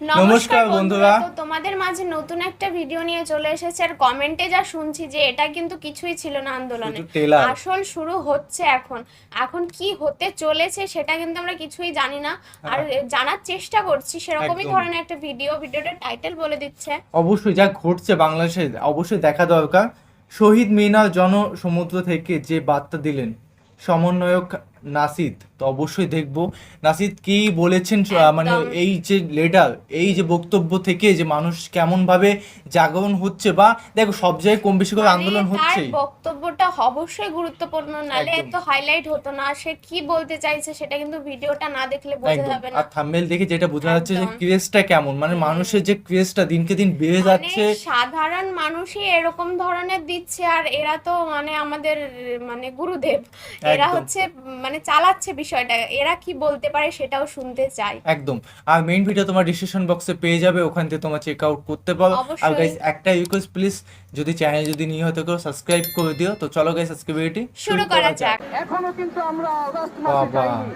নমস্কার বন্ধুরা। তো তোমাদের মাঝে নতুন একটা ভিডিও নিয়ে চলে এসেছে আর কমেন্টে যা শুনছি যে এটা কিন্তু কিছুই ছিল না আন্দোলনে। আসল শুরু হচ্ছে এখন। এখন কি হতে চলেছে সেটা কিন্তু আমরা কিছুই জানি না। আর জানার চেষ্টা করছি সেরকমই ধরনের একটা ভিডিও। ভিডিওটা টাইটেল বলে দিচ্ছে। অবশ্যই যা ঘটছে বাংলাদেশে অবশ্যই দেখা দরকার। শহীদ মিনার জনসমুদ্র থেকে যে বার্তা দিলেন সমন্বয়ক নাসিদ তো অবশ্যই দেখব। নাসিদ কি বলেছেন মানে এই যে লেটার এই যে বক্তব্য থেকে যে মানুষ কেমন ভাবে জাগরণ হচ্ছে বা দেখো সব জায়গায় কম বেশি করে মানে আন্দোলন তার হচ্ছেই। বক্তব্যটা অবশ্যই গুরুত্বপূর্ণ নালে এত হাইলাইট হতো না সে কি বলতে চাইছে সেটা কিন্তু ভিডিওটা না দেখলে বোঝা যাবে না। আর থাম্বনেল দেখে যেটা বোঝা যাচ্ছে যে ক্রেজটা কেমন মানে মানুষের যে ক্রেজটা দিনকে দিন বেড়ে যাচ্ছে। মানে সাধারণ মানুষই এরকম ধরনের দিচ্ছে আর এরা তো মানে আমাদের মানে গুরুদেব। এরা হচ্ছে মানে চালাচ্ছে বিষয়টা এরা কি বলতে পারে সেটাও শুনতে চাই। একদম। আর মেইন ভিডিও তোমার ডিসক্রিপশন বক্সে পেয়ে যাবে ওখান থেকে তোমার চেক আউট করতে পারো। আর। গাইস একটা রিকোয়েস্ট প্লিজ যদি চ্যানেল যদি নিয়ে হতে কেউ সাবস্ক্রাইব করে দিও। তো চলো গাইস আজকে ভিডিওটি শুরু করা যাক। এখনও কিন্তু আমরা অগস্ট মাসে যাইনি?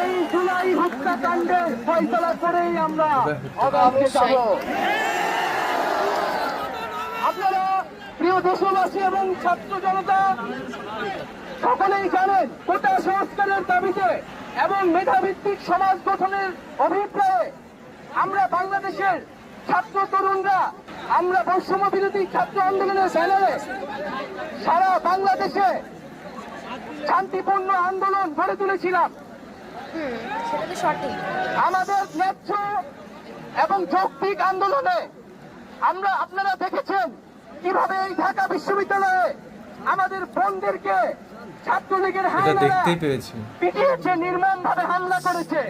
এই জুলাই হত্যাকাণ্ডের ফয়সলা করেই আমরা অগস্টে যাব আপনারা প্রিয় দেশবাসী এবং ছাত্র জনতা, সকলেই জানেন কোটা সংস্কারের দাবিতে এবং মেধাভিত্তিক সমাজ গঠনের অভিপ্রায়ে আমরা বাংলাদেশের ছাত্র তরুণরা, আমরা বৈষম্য বিরোধী ছাত্র আন্দোলনের ব্যানারে সারা বাংলাদেশে শান্তিপূর্ণ আন্দোলন গড়ে তুলেছিলাম। আমাদের ন্যায্য এবং যৌক্তিক আন্দোলনে আমরা আপনারা দেখেছেন কীভাবে এই ঢাকা বিশ্ববিদ্যালয়ে আমাদের বোনদেরকে ছাত্রলীগের দেখতেই পেয়েছি। পিটিয়েছে নির্মম ভাবে হামলা করেছে।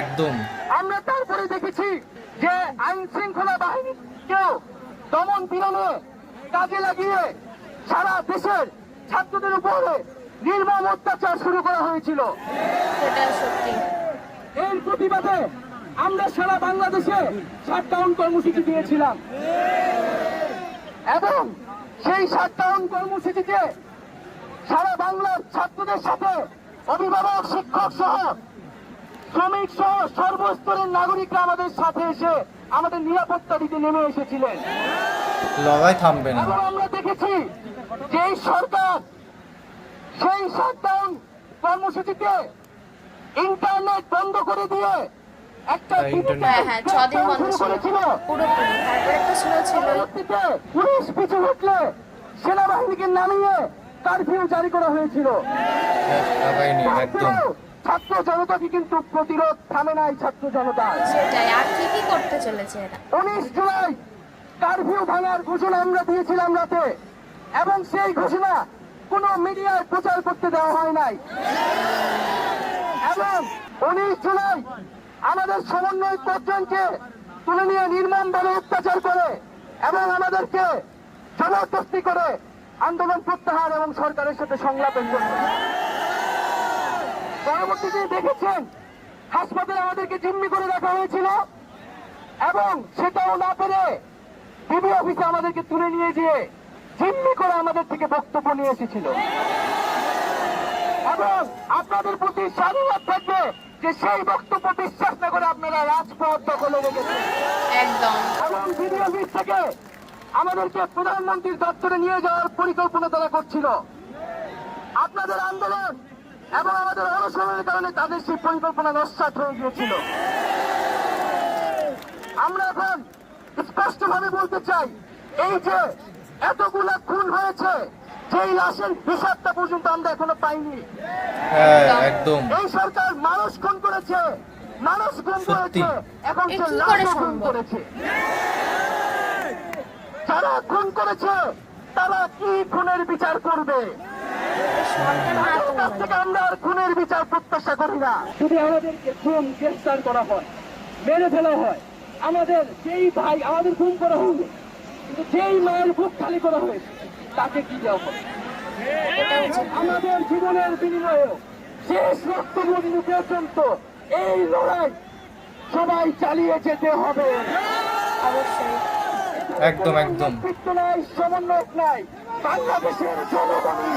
একদম। আমরা তারপরে দেখেছি যে আইন শৃঙ্খলা বাহিনীকেও দমন পীড়নে কাজে লাগিয়ে সারা দেশের ছাত্রদের উপরে নির্মম অত্যাচার শুরু করা হয়েছিল। এর প্রতিবাদে আমরা সারা বাংলাদেশে শাটডাউন কর্মসূচি দিয়েছিলাম। এবং সেই শাটডাউন কর্মসূচিতে সারা বাংলার ছাত্রদের সাথে অভিভাবক শিক্ষক সহ শ্রমিক সহ সর্বস্তরের নাগরিকরা আমাদের সাথে এসে আমাদের নিরাপত্তা দিতে নেমে এসেছিলেন। লড়াই থামবে না। আমরা দেখেছি যে এই সরকার সেই শাটডাউন কর্মসূচিতে ইন্টারনেট বন্ধ করে দিয়ে হ্যাঁ, হ্যাঁ হ্যাঁ বন্ধ ছিল। পুরোপুরি তারপরে তো স্লো ছিল। পুলিশ পিছু উঠলে সেনাবাহিনীকে নামিয়ে কারফিউ জারি করা হয়েছিল। তারপরেও ছাত্র জনতাকে কিন্তু প্রতিরোধ থামে নাই ছাত্র জনতা। সেটাই আর কি কি করতে চলেছে এরা? উনিশ জুলাই কারফিউ ভাঙার ঘোষণা আমরা দিয়েছিলাম রাতে এবং সেই ঘোষণা কোনো মিডিয়ায় প্রচার করতে দেওয়া হয় নাই। এবং উনিশ জুলাই আমাদের সমন্বয় পর্যন্তকে তুলে নিয়ে নির্মমভাবে অত্যাচার করে এবং আমাদেরকে জবরদস্তি করে আন্দোলন প্রত্যাহার এবং সরকারের সাথে সংলাপের জন্য। পরবর্তীতে দেখেছেন, হাসপাতালে আমাদেরকে জিম্মি করে রাখা হয়েছিল এবং সেটাও না পেরে ডিবি অফিসে আমাদেরকে তুলে নিয়ে গিয়ে জিম্মি করে আমাদের থেকে বক্তব্য নিয়ে এসেছিল। এবং আপনাদের প্রতি স্বাধীনতা যে সেই বক্তব্য বিশ্বাস না করে আপনারা রাজপথ দখলে রেখেছেন। একদম। এবং থেকে আমাদেরকে প্রধানমন্ত্রীর দপ্তরে নিয়ে যাওয়ার পরিকল্পনা তারা করছিল। আপনাদের আন্দোলন এবং আমাদের অনশনের কারণে তাদের সেই পরিকল্পনা নস্বাত হয়ে গিয়েছিল। আমরা এখন স্পষ্ট ভাবে বলতে চাই এই যে এতগুলা খুন হয়েছে যেই লাশের হিসাবটা পর্যন্ত আমরা এখনও পাইনি। হ্যাঁ একদম। এই সরকার মানুষ খুন করেছে মানুষ খুন করেছে এখন সে লাশও খুন করেছে। যারা খুন করেছে তারা কি খুনের বিচার করবে? সরকার না তাদের কাছ থেকে আমরা আর খুনের বিচার প্রত্যাশা করি না। যদি আমাদেরকে খুন গ্রেফতার করা হয় মেরে ফেলা হয় আমাদের যেই ভাই আমাদের খুন করা হবে কিন্তু যেই মায়ের বুক খালি করা হয়েছে তাকে কি দেওয়া হবে? আমাদের জীবনের বিনিময়ে শেষ রক্তবন্ধু পর্যন্ত এই লড়াই সবাই চালিয়ে যেতে হবে। একদম, একদম। নাই সমন্বয়ক নাই। বাংলাদেশের জনগণই।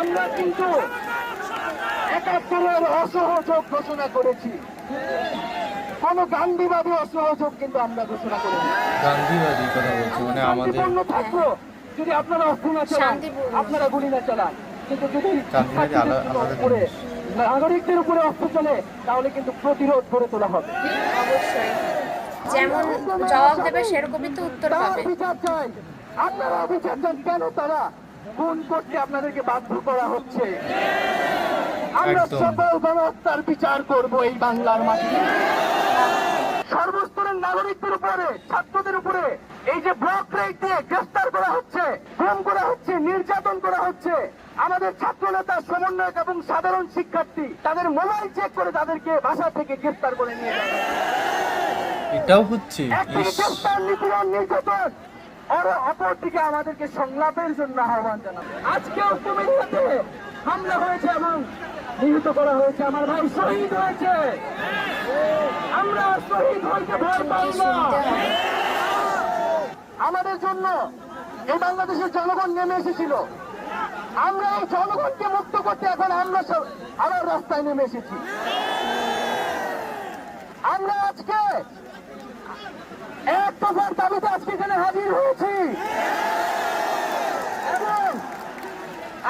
আমরা কিন্তু একাত্তরের অসহযোগ ঘোষণা করেছি। কোন গান্ধীবাদী অসহযোগ কিন্তু আমরা ঘোষণা করেছি গান্ধীবাদী কথা বলছি মানে আমাদের থাকব যদি আপনারা অস্ত্র না চালান আপনারা গুলি না চালান কিন্তু যদি উপরে নাগরিকদের উপরে অস্ত্র চলে তাহলে কিন্তু প্রতিরোধ গড়ে তোলা হবে। অবশ্যই। যেমন জবাব দেবে সেরকমই তো উত্তর পাবে। বিচার চাই। আপনারা বিচার চান কেন তারা? খুন করতে আপনাদেরকে বাধ্য করা হচ্ছে? আমরা সকল গণহত্যার বিচার করব এই বাংলার মাটিতে। সর্বস্তরের নাগরিকদের উপরে ছাত্রদের উপরে এই যে ব্লক রেট দিয়ে গ্রেফতার করা হচ্ছে গুম করা হচ্ছে নির্যাতন করা হচ্ছে আমাদের ছাত্র নেতা সমন্বয়ক এবং সাধারণ শিক্ষার্থী তাদের মোবাইল চেক করে তাদেরকে বাসা থেকে গ্রেফতার করে নিয়ে এটাও হচ্ছে গ্রেফতার নিপীড়ন নির্যাতন। আর অপরদিকে আমাদেরকে সংলাপের জন্য আহ্বান জানাব। আজকেও কুমিল্লাতে হামলা হয়েছে এবং নিহত করা হয়েছে। আমার ভাই শহীদ হয়েছে। আমরা শহীদ হইতে ভয় পাই না। আমাদের জন্য এই বাংলাদেশের জনগণ নেমে এসেছিল। আমরা এই জনগণকে মুক্ত করতে এখন আমরা আবার রাস্তায় নেমে এসেছি। আমরা আজকে এক দফার দাবিতে আজকে এখানে হাজির হয়েছি।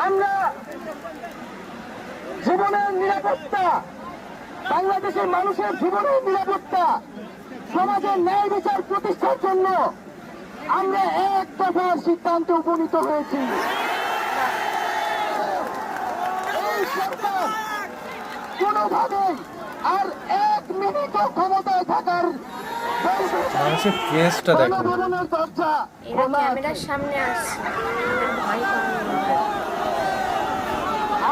আমরা জীবনের নিরাপত্তা বাংলাদেশের মানুষের জীবনের নিরাপত্তা সমাজের ন্যায় বিচার প্রতিষ্ঠার জন্য আমরা এক দফার সিদ্ধান্তে উপনীত হয়েছি। এই সরকার কোনোভাবেই আর এক মিনিটও ক্ষমতায় থাকার কেসটা দেখো। ক্যামেরার সামনে আসছে। ভয় পাবে না।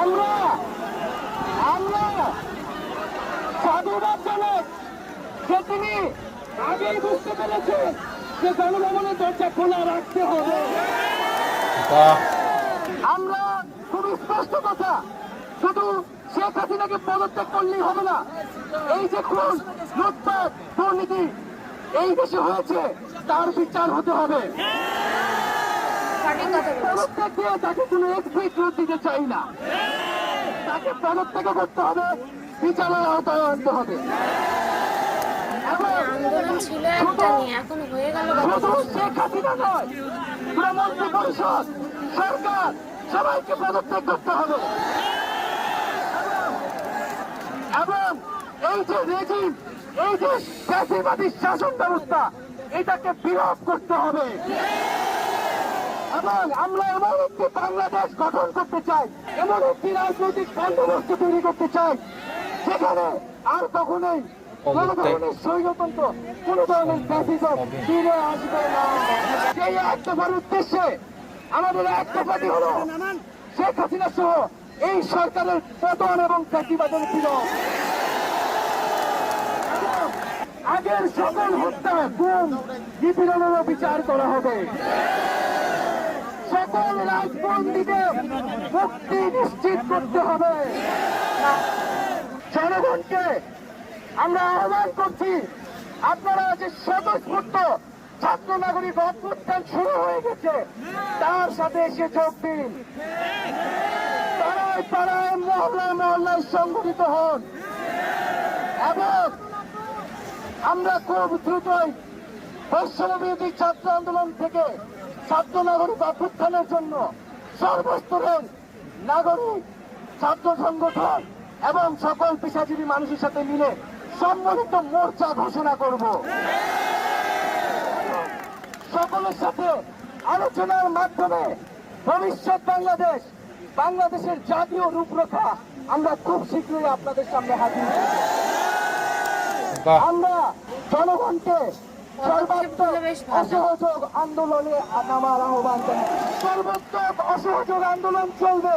আমরা আমরা সাধুবাদ জানাই যে তিনি আগেই বুঝতে পেরেছেন যে গণভবনের দরজা খোলা রাখতে হবে। আমরা খুব স্পষ্ট কথা শুধু শেখ হাসিনাকে পদত্যাগ করলেই হবে না। এই যে খুন লুটপাট দুর্নীতি এই দেশে হয়েছে তার বিচার হতে হবে। সঠিক পদত্যাগ দিয়ে তাকে কোনো রোড দিতে চাই না। তাকে পদত্যাগ করতে হবে। বিচারের আওতায় আনতে হবে। এবং আন্দোলন ছিল একটা নিয়ে এখন হয়ে গেল কত শুধু কিছু। শেখ হাসিনা নয় পুরো মন্ত্রী পরিষদ সরকার সবাইকে পদত্যাগ করতে হবে। এবং এই যে রেজিম এই যে ফ্যাসিবাদী শাসন ব্যবস্থা এটাকে বিলোপ করতে হবে। এবং আমরা এমন একটি বাংলাদেশ গঠন করতে চাই এমন একটি রাজনৈতিক বন্দোবস্ত তৈরি করতে চাই যেখানে আর কখনোই স্বৈরতন্ত্র কোন ধরনের ফ্যাসিজম ফিরে আসবে না। সেই এক দফার উদ্দেশ্যে আমাদের এক দফাটি হলো শেখ হাসিনা সহ এই সরকারের পতন এবং ফ্যাসিবাদের বিরোধ। আগের সকল হত্যা গুম নিপীড়নেরও বিচার করা হবে। সকল রাজবন্দীদের মুক্তি নিশ্চিত করতে হবে। জনগণকে আমরা আহ্বান করছি, আপনারা যে স্বতঃস্ফূর্ত ছাত্র নাগরিক অভ্যুত্থান শুরু হয়ে গেছে, তার সাথে এসে যোগ দিন। পাড়ায় পাড়ায় মহল্লায় মহল্লায় সংগঠিত হন। এবং আমরা খুব দ্রুতই বৈষম্যবিরোধী ছাত্র আন্দোলন থেকে ছাত্র নাগরিক অভ্যুত্থানের জন্য সর্বস্তরের নাগরিক ছাত্র সংগঠন এবং সকল পেশাজীবী মানুষের সাথে মিলে সম্মিলিত মোর্চা ঘোষণা করব। সকলের সাথে আলোচনার মাধ্যমে ভবিষ্যৎ বাংলাদেশ বাংলাদেশের জাতীয় রূপরেখা আমরা খুব শীঘ্রই আপনাদের সামনে হাজির আমরা জনগণকে। অসহযোগ আন্দোলনে নামার আহ্বান জানাই। সর্বাত্মক অসহযোগ আন্দোলন চলবে।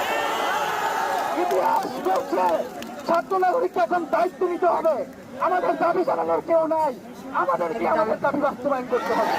ইতিহাস বলছে ছাত্র নাগরিককে এখন দায়িত্ব নিতে হবে। আমাদের দাবি জানানোর কেউ নাই। আমাদেরকে আমাদের দাবি বাস্তবায়ন করতে হবে?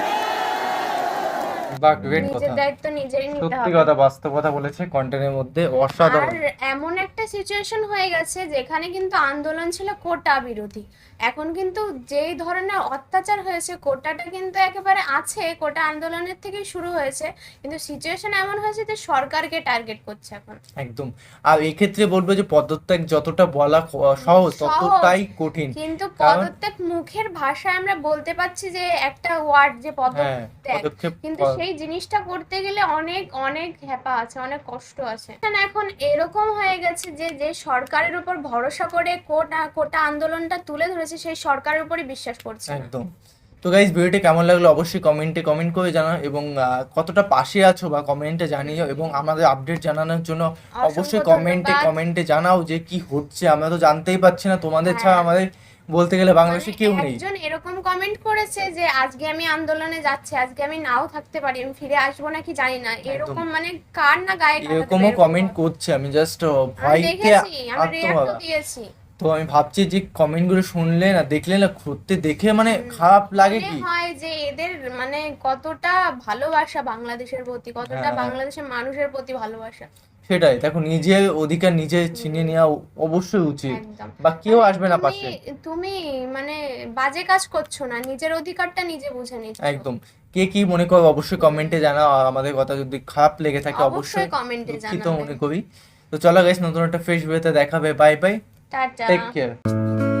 বাহ গ্রেট কথা। নিজের দায়িত্ব নিজেরই নিতে সত্যি কথা বাস্তব বলেছে কন্টেন্টের মধ্যে অসাধারণ। এমন একটা সিচুয়েশন হয়ে গেছে যেখানে কিন্তু আন্দোলন ছিল কোটা বিরোধী। এখন কিন্তু যেই ধরনের অত্যাচার হয়েছে কোটাটা কিন্তু একেবারে আছে কোটা আন্দোলনের থেকে শুরু হয়েছে। কিন্তু সিচুয়েশন এমন হয়েছে যে সরকারকে টার্গেট করছে এখন। একদম। আর এক্ষেত্রে বলব যে পদত্যাগ যতটা বলা সহজ ততটাই কঠিন। কিন্তু পদত্যাগ মুখের ভাষায় আমরা বলতে পারছি যে একটা ওয়ার্ড যে হ্যাঁ পদত্যাগ কিন্তু সেই জিনিসটা করতে গেলে অনেক অনেক হ্যাপা আছে অনেক কষ্ট আছে। এখন এখন এরকম হয়ে গেছে যে যে সরকারের উপর ভরসা করে কোটা কোটা আন্দোলনটা তুলে ধরেছে সেই সরকারের উপরই বিশ্বাস করছে। একদম। তো গাইজ ভিডিওটি কেমন লাগল অবশ্যই কমেন্টে কমেন্ট করে জানাও এবং কতটা পাশে আছো বা কমেন্টে জানিও এবং আমাদের আপডেট জানানোর জন্য অবশ্যই কমেন্টে কমেন্টে জানাও যে কি হচ্ছে। আমরা তো জানতেই পারছি না তোমাদের ছাড়া হ্যাঁ। আমাদের বলতে গেলে বাংলাদেশে মানে কেউ নেই। একজন এরকম কমেন্ট করেছে যে আজকে আমি আন্দোলনে যাচ্ছি আজকে আমি নাও থাকতে পারি আমি ফিরে আসব নাকি জানি না। এরকম মানে কার না গায়ে এরকমও এরকম কমেন্ট করছে আমি জাস্ট ভয়কে দেখেছি আমি আত্মহারা দিয়েছি। তো আমি ভাবছি যে কমেন্টগুলো শুনলে না দেখলে না সত্যি দেখে মানে খারাপ লাগে কি? হয় যে এদের মানে কতটা ভালোবাসা বাংলাদেশের প্রতি কতটা হ্যাঁ। বাংলাদেশের মানুষের প্রতি ভালোবাসা। সেটাই দেখো নিজের অধিকার নিজে ছিনিয়ে নেওয়া অবশ্যই উচিত। বা কেউ আসবে না পাশে। তুমি মানে বাজে কাজ করছ না নিজের অধিকারটা নিজে বুঝে নিচ্ছ। একদম। কে কি মনে করো অবশ্যই কমেন্টে জানাও আমাদের কথা যদি খারাপ লেগে থাকে অবশ্যই কমেন্টে জানাবে। মনে করি। তো চলো গাইস নতুন একটা ফ্রেশ ভিডিওতে দেখাবে bye bye tata take care